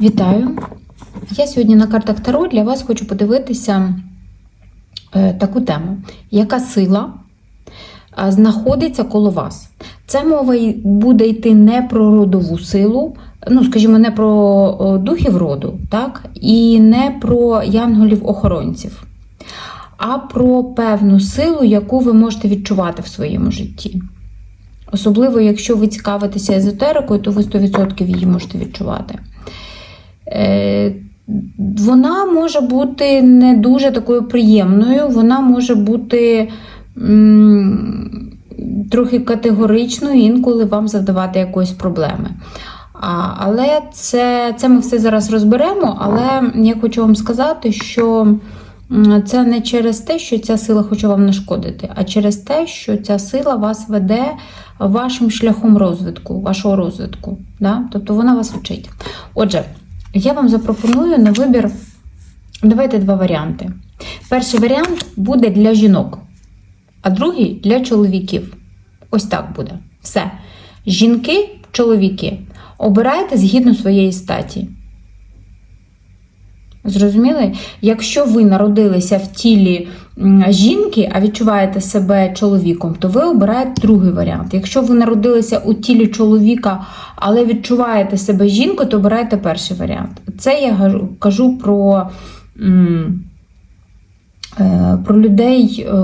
Вітаю! Я сьогодні на картах Таро для вас хочу подивитися е, таку тему. Яка сила знаходиться коло вас? Це мова буде йти не про родову силу, ну, скажімо, не про духів роду, так? і не про янголів-охоронців, а про певну силу, яку ви можете відчувати в своєму житті. Особливо, якщо ви цікавитеся езотерикою, то ви 100% її можете відчувати. Е, Вона може бути не дуже такою приємною, вона може бути трохи категоричною, інколи вам завдавати якоїсь проблеми. А, але це, це ми все зараз розберемо. Але я хочу вам сказати, що це не через те, що ця сила хоче вам нашкодити, а через те, що ця сила вас веде вашим шляхом розвитку, вашого розвитку. Да? Тобто вона вас вчить. Отже, я вам запропоную на вибір. Давайте два варіанти. Перший варіант буде для жінок, а другий для чоловіків. Ось так буде. Все. Жінки, чоловіки. Обирайте згідно своєї статі. Зрозуміли? Якщо ви народилися в тілі жінки, а відчуваєте себе чоловіком, то ви обираєте другий варіант. Якщо ви народилися у тілі чоловіка, але відчуваєте себе жінкою, то обираєте перший варіант. Це я кажу- про, е, про людей. е,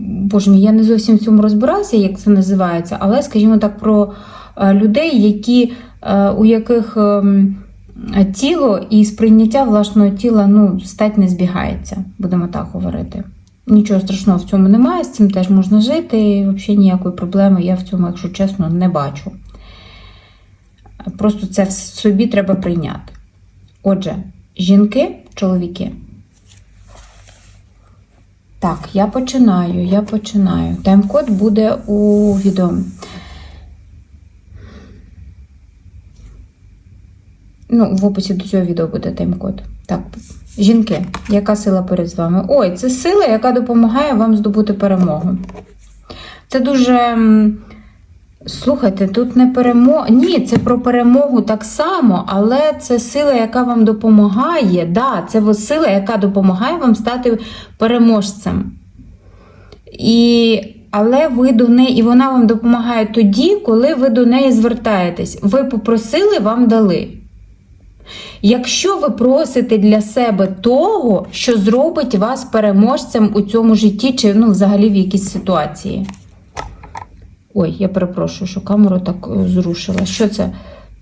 Боже мій, я не зовсім в цьому розбираюся, як це називається, але, скажімо так, про е, людей, які, у яких ем, тіло і сприйняття власного тіла ну, стать не збігається, будемо так говорити. Нічого страшного в цьому немає, з цим теж можна жити, і взагалі ніякої проблеми я в цьому, якщо чесно, не бачу. Просто це собі треба прийняти. Отже, жінки, чоловіки. Так, я починаю, я починаю. Тайм-код буде у відео. Ну, в описі до цього відео буде тайм-код. Так, жінки, яка сила перед вами? Ой, це сила, яка допомагає вам здобути перемогу. Це дуже. Слухайте, тут не перемога. Ні, це про перемогу так само, але це сила, яка вам допомагає. Да, це сила, яка допомагає вам стати переможцем. І, але ви до неї, і вона вам допомагає тоді, коли ви до неї звертаєтесь. Ви попросили, вам дали. Якщо ви просите для себе того, що зробить вас переможцем у цьому житті, чи ну, взагалі в якійсь ситуації. Ой, я перепрошую, що камеру так е, зрушила. Що це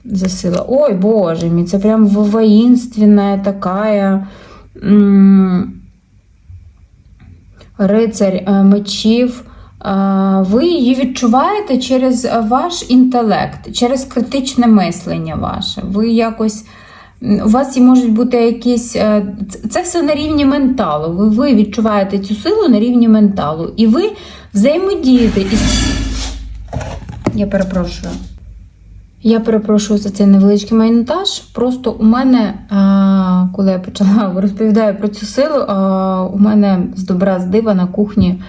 за сила? Ой, Боже мій, це прям воїнственна така м, рицарь е, мечів. Ви її відчуваєте через ваш інтелект, через критичне мислення ваше. Ви якось. У вас можуть бути якісь. е, це- все на рівні менталу. Ви, ви відчуваєте цю силу на рівні менталу. І ви взаємодієте із. Я перепрошую. Я перепрошую за цей невеличкий монтаж. Просто у мене, а, коли я почала розповідаю про цю силу, а, у мене з добра з дива на кухні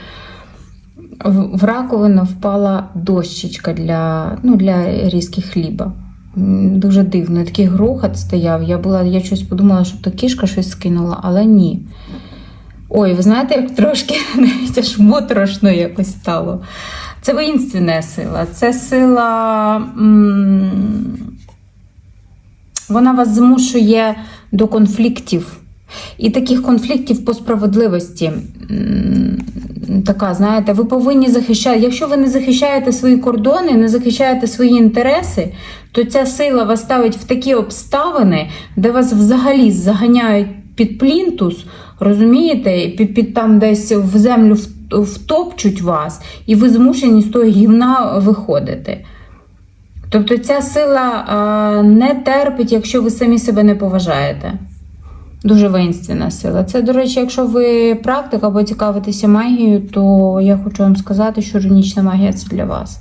в, раковину впала дощечка для, ну, для різки хліба. Дуже дивно, такий грохот стояв. Я була, я щось подумала, що то кішка щось скинула, але ні. Ой, ви знаєте, як трошки навіть аж моторошно якось стало. Це воїнственна сила. Це сила. м, Вона вас змушує до конфліктів. І таких конфліктів по справедливості. Така, знаєте, ви повинні захищати. Якщо ви не захищаєте свої кордони, не захищаєте свої інтереси, то ця сила вас ставить в такі обставини, де вас взагалі заганяють під плінтус, розумієте, під, під там десь в землю втопчуть вас, і ви змушені з того гівна виходити. Тобто ця сила а, не терпить, якщо ви самі себе не поважаєте. Дуже воїнственна сила. Це, до речі, якщо ви практик або цікавитеся магією, то я хочу вам сказати, що рунічна магія це для вас.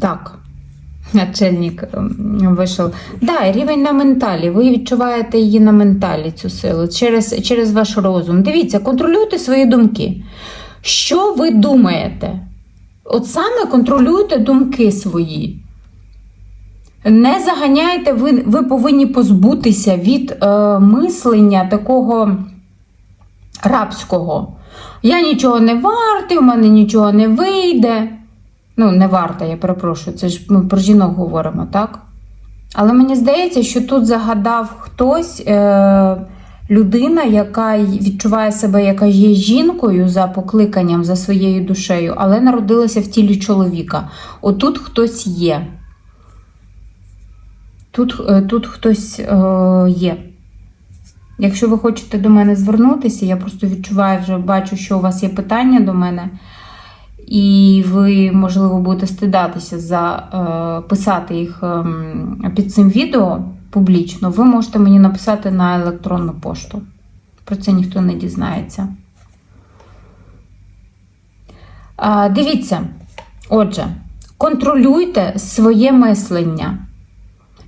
Так, начальник ем, вийшов. Да, рівень на менталі. Ви відчуваєте її на менталі, цю силу, через, через ваш розум. Дивіться, контролюйте свої думки. Що ви думаєте? От саме контролюйте думки свої. Не заганяйте, ви, ви повинні позбутися від е, мислення такого рабського. Я нічого не вартий, у мене нічого не вийде. Ну, не варта, я перепрошую, це ж ми про жінок говоримо, так? Але мені здається, що тут загадав хтось, е, людина, яка відчуває себе, яка є жінкою за покликанням, за своєю душею, але народилася в тілі чоловіка. Отут хтось є. Тут, е, тут хтось е, є. Якщо ви хочете до мене звернутися, я просто відчуваю, вже бачу, що у вас є питання до мене, і ви, можливо, будете стидатися за е, писати їх ем, під цим відео публічно, ви можете мені написати на електронну пошту. Про це ніхто не дізнається. Дивіться, отже, контролюйте своє мислення.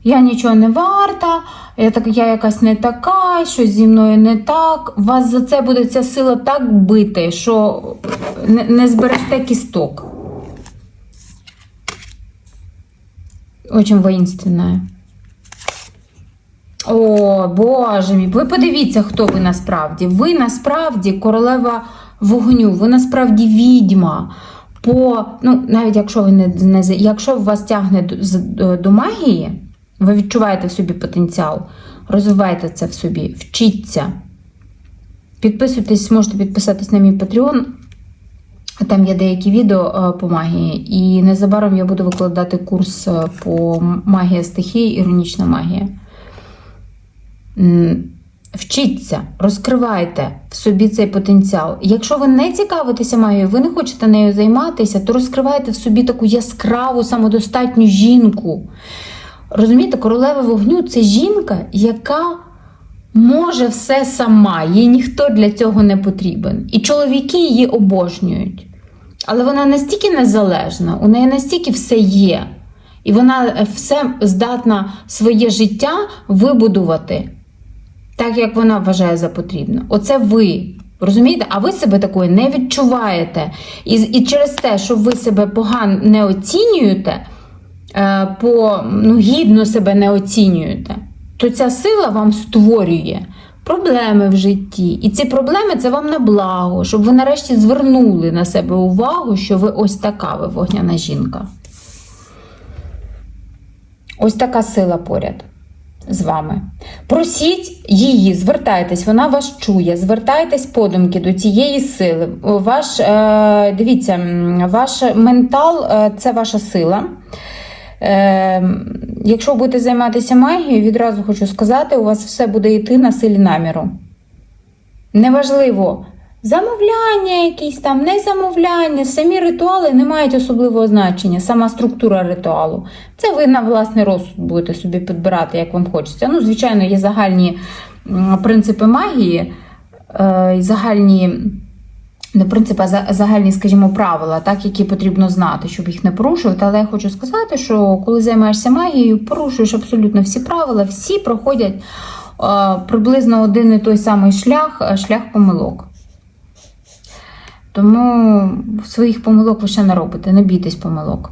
Я нічого не варта, я, так, я якась не така, щось зі мною не так. Вас за це буде ця сила так бити, що не, не збережете кісток. Очень воинственная. О, Боже мій, ви подивіться, хто ви насправді. Ви насправді королева вогню, ви насправді відьма. По, ну, навіть якщо ви не, не якщо вас тягне до, до магії, ви відчуваєте в собі потенціал, розвивайте це в собі, вчіться. Підписуйтесь, можете підписатись на мій Patreon. Там є деякі відео е, по магії, і незабаром я буду викладати курс е, по магія стихії, іронічна магія. Вчіться, розкривайте в собі цей потенціал. Якщо ви не цікавитеся магією, ви не хочете нею займатися, то розкривайте в собі таку яскраву, самодостатню жінку. Розумієте, королева вогню це жінка, яка може все сама, їй ніхто для цього не потрібен. І чоловіки її обожнюють. Але вона настільки незалежна, у неї настільки все є. І вона все здатна своє життя вибудувати так, як вона вважає за потрібне. Оце ви. Розумієте? А ви себе такою не відчуваєте. І, і через те, що ви себе погано не оцінюєте, по, ну, гідно себе не оцінюєте, то ця сила вам створює проблеми в житті. І ці проблеми це вам на благо, щоб ви нарешті звернули на себе увагу, що ви ось така ви вогняна жінка. Ось така сила поряд з вами. Просіть її, звертайтесь, вона вас чує, звертайтесь подумки до цієї сили. Ваш, е, дивіться, ваш ментал е, це ваша сила. Е, якщо будете займатися магією, відразу хочу сказати, у вас все буде йти на силі наміру. Неважливо, замовляння якісь там, не замовляння, самі ритуали не мають особливого значення, сама структура ритуалу. Це ви на власний розсуд будете собі підбирати, як вам хочеться. Ну, звичайно, є загальні принципи магії, е, загальні. Не принципи, а загальні, скажімо, правила, так, які потрібно знати, щоб їх не порушувати. Але я хочу сказати, що коли займаєшся магією, порушуєш абсолютно всі правила, всі проходять е, приблизно один і той самий шлях, е, шлях помилок. Тому своїх помилок ви ще не робите, не бійтесь помилок.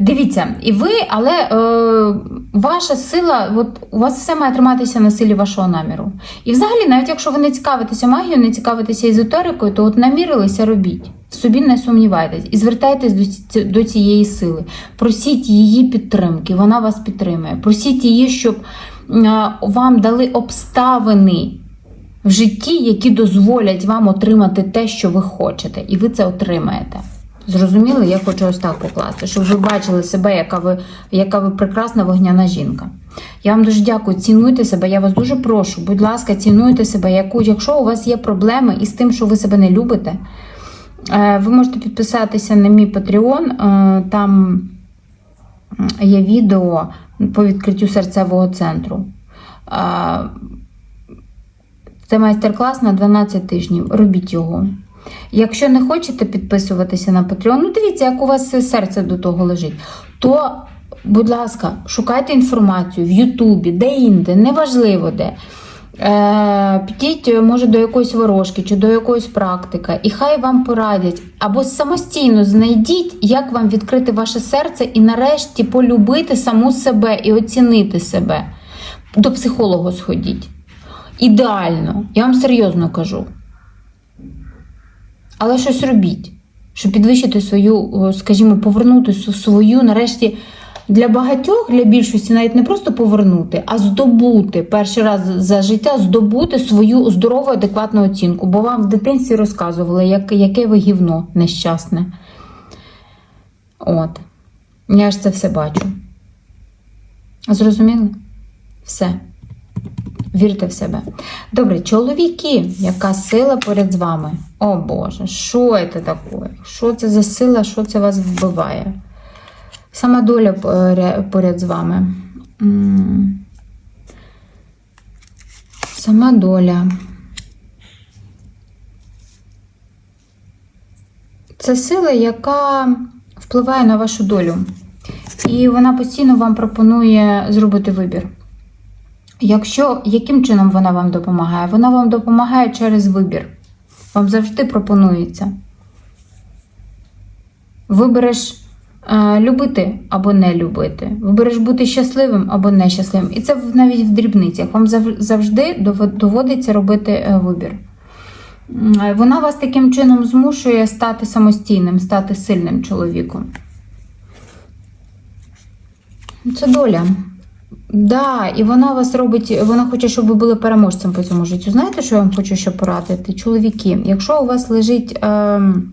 Дивіться, і ви, але е, ваша сила, от у вас все має триматися на силі вашого наміру. І взагалі, навіть якщо ви не цікавитеся магією, не цікавитеся езотерикою, то от намірилися робіть. В собі не сумнівайтесь і звертайтесь до, ці- до цієї сили. Просіть її підтримки, вона вас підтримує. Просіть її, щоб е, вам дали обставини в житті, які дозволять вам отримати те, що ви хочете, і ви це отримаєте. Зрозуміли? Я хочу ось так покласти, щоб ви бачили себе, яка ви, яка ви прекрасна вогняна жінка. Я вам дуже дякую, цінуйте себе. Я вас дуже прошу, будь ласка, цінуйте себе. Яку, якщо у вас є проблеми із тим, що ви себе не любите, е, ви можете підписатися на мій Patreon. е, Там є відео по відкриттю серцевого центру. Це майстер-клас на 12 тижнів. Робіть його. Якщо не хочете підписуватися на Patreon, ну дивіться, як у вас серце до того лежить, то, будь ласка, шукайте інформацію в Ютубі, де інде, неважливо де. Е, підіть, може, до якоїсь ворожки чи до якоїсь практика, і хай вам порадять. Або самостійно знайдіть, як вам відкрити ваше серце і нарешті полюбити саму себе і оцінити себе. До психолога сходіть. Ідеально, я вам серйозно кажу. Але щось робіть, щоб підвищити свою, скажімо, повернути свою, нарешті, для багатьох, для більшості, навіть не просто повернути, а здобути перший раз за життя здобути свою здорову, адекватну оцінку. Бо вам в дитинстві розказували, як, яке ви гівно нещасне. От. Я ж це все бачу. Зрозуміли? Все. Вірте в себе. Добре, чоловіки, яка сила поряд з вами? О Боже, що це таке? Що це за сила, що це вас вбиває? Сама доля поряд з вами. Сама доля. Це сила, яка впливає на вашу долю. І вона постійно вам пропонує зробити вибір. Якщо яким чином вона вам допомагає? Вона вам допомагає через вибір. Вам завжди пропонується. Вибереш е, любити або не любити. Вибереш бути щасливим або нещасливим. І це навіть в дрібницях. Вам завжди доводиться робити е, вибір. Е, Вона вас таким чином змушує стати самостійним, стати сильним чоловіком. Це доля. Да, і вона вас робить, вона хоче, щоб ви були переможцем по цьому життю. Знаєте, що я вам хочу ще порадити? Чоловіки, якщо у вас лежить. ем,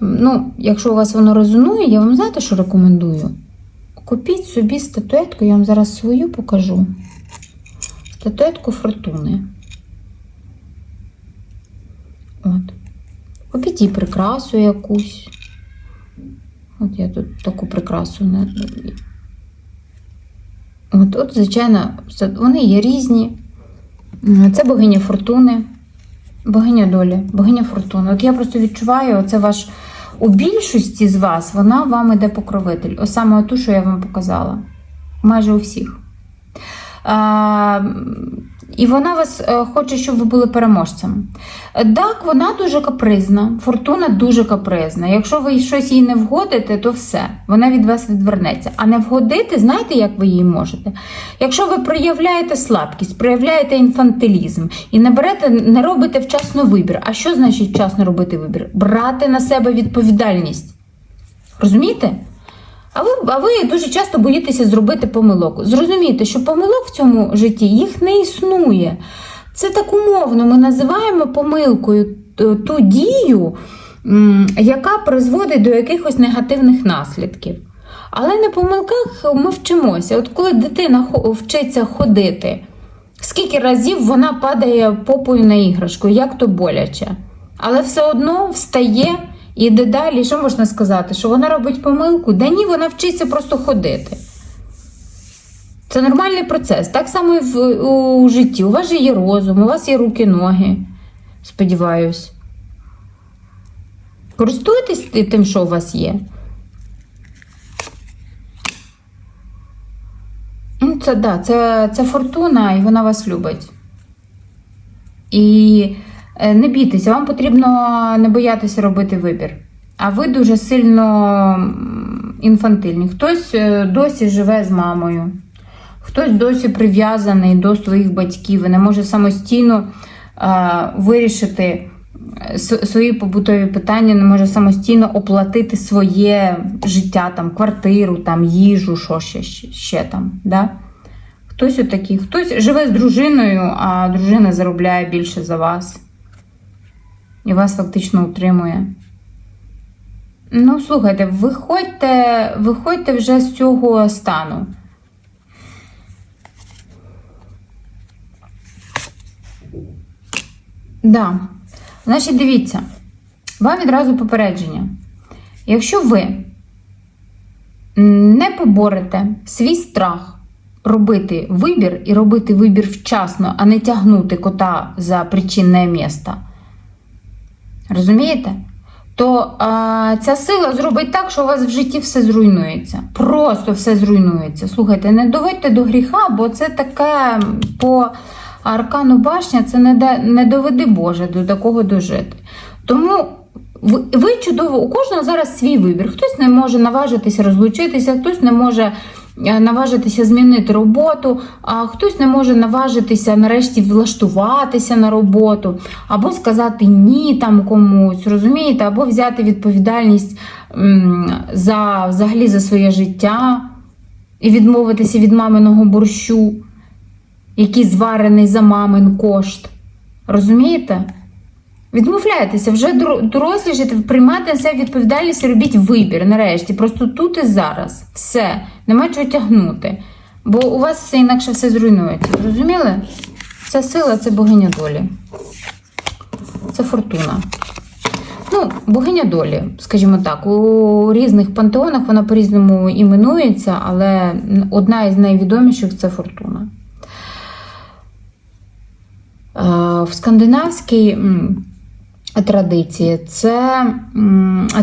ну, якщо у вас воно резонує, я вам знаєте, що рекомендую? Купіть собі статуетку, я вам зараз свою покажу. Статуетку фортуни. От. Купіть їй прикрасу якусь. От я тут таку прикрасу не. От, звичайно, вони є різні. Це богиня фортуни, богиня долі, богиня фортуни. От я просто відчуваю, це ваш у більшості з вас вона вам іде покровитель. Ось саме ту, що я вам показала. Майже у всіх. А, і вона вас е, хоче, щоб ви були переможцем. Так, вона дуже капризна, фортуна дуже капризна. Якщо ви щось їй не вгодите, то все, вона від вас відвернеться. А не вгодити, знаєте, як ви їй можете? Якщо ви проявляєте слабкість, проявляєте інфантилізм і не берете, не робите вчасно вибір. А що значить вчасно робити вибір? Брати на себе відповідальність. Розумієте? А ви, а ви дуже часто боїтеся зробити помилок. Зрозумійте, що помилок в цьому житті їх не існує. Це так умовно. Ми називаємо помилкою ту дію, яка призводить до якихось негативних наслідків. Але на помилках ми вчимося. От коли дитина вчиться ходити, скільки разів вона падає попою на іграшку, як то боляче. Але все одно встає і йде далі. Що можна сказати? Що вона робить помилку? Да ні, вона вчиться просто ходити. Це нормальний процес. Так само і в, у житті. У вас же є розум, у вас є руки, ноги. Сподіваюсь. Користуйтесь тим, що у вас є. Ну, це да, це, це фортуна, і вона вас любить. І не бійтеся, вам потрібно не боятися робити вибір. А ви дуже сильно інфантильні. Хтось е, досі живе з мамою, хтось досі прив'язаний до своїх батьків і не може самостійно е, вирішити е, свої побутові питання, не може самостійно оплатити своє життя, там, квартиру, там, їжу, що ще, ще там. Да? Хтось отакий, хтось живе з дружиною, а дружина заробляє більше за вас. І вас фактично утримує. Ну, слухайте, виходьте, виходьте вже з цього стану. Да. Значить, дивіться, вам відразу попередження. Якщо ви не поборете свій страх робити вибір і робити вибір вчасно, а не тягнути кота за причинне місто. Розумієте? то а, ця сила зробить так, що у вас в житті все зруйнується. Просто все зруйнується. Слухайте, не доводьте до гріха, бо це таке по аркану башня, це не, да, не доведи Боже до такого дожити. Тому ви, чудово, у кожного зараз свій вибір. Хтось не може наважитися розлучитися, хтось не може наважитися змінити роботу, а хтось не може наважитися нарешті влаштуватися на роботу, або сказати ні там комусь, розумієте, або взяти відповідальність за взагалі за своє життя і відмовитися від маминого борщу, який зварений за мамин кошт. Розумієте? Відмовляйтеся, вже дор- дорослішайте, приймайте на себе відповідальність і робіть вибір нарешті. Просто тут і зараз. Все, нема чого тягнути. Бо у вас все інакше все зруйнується. Зрозуміли? Ця сила це богиня долі. Це фортуна. Ну, богиня долі, скажімо так, у різних пантеонах вона по-різному іменується, але одна із найвідоміших це фортуна. Е, В скандинавській традиції це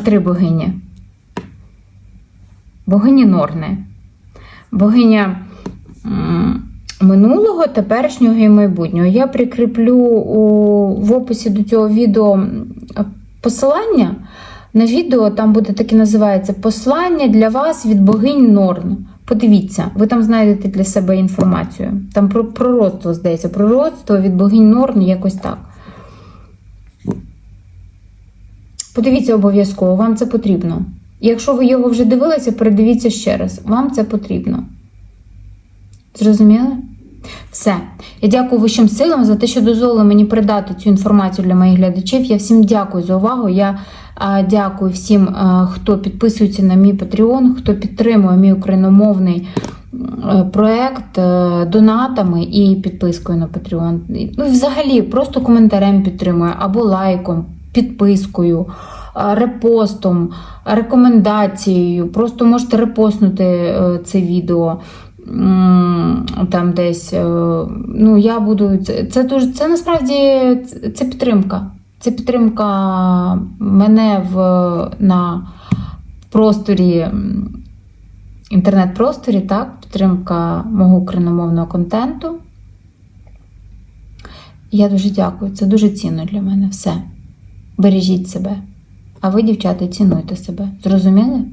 три богині. Богині Норни. Богиня минулого, теперішнього і майбутнього. Я прикріплю у, в описі до цього відео посилання на відео, там буде таке називається Послання для вас від богинь Норн. Подивіться, ви там знайдете для себе інформацію. Там про пророцтво, здається, пророцтво від богинь Норн якось так. Подивіться обов'язково, вам це потрібно. Якщо ви його вже дивилися, передивіться ще раз. Вам це потрібно. Зрозуміли? Все. Я дякую вищим силам за те, що дозволили мені передати цю інформацію для моїх глядачів. Я всім дякую за увагу. Я дякую всім, хто підписується на мій Patreon, хто підтримує мій україномовний м, проект е, донатами і підпискою на Patreon. Ну, взагалі, просто коментарем підтримує або лайком, підпискою, репостом, рекомендацією. Просто можете репостнути е, це відео. Там десь, е, ну я буду. Це, це дуже це насправді це підтримка. Це підтримка мене в на просторі, інтернет-просторі, так? Підтримка мого україномовного контенту. Я дуже дякую. Це дуже цінно для мене. Все. Бережіть себе. А ви, дівчата, цінуйте себе. Зрозуміли?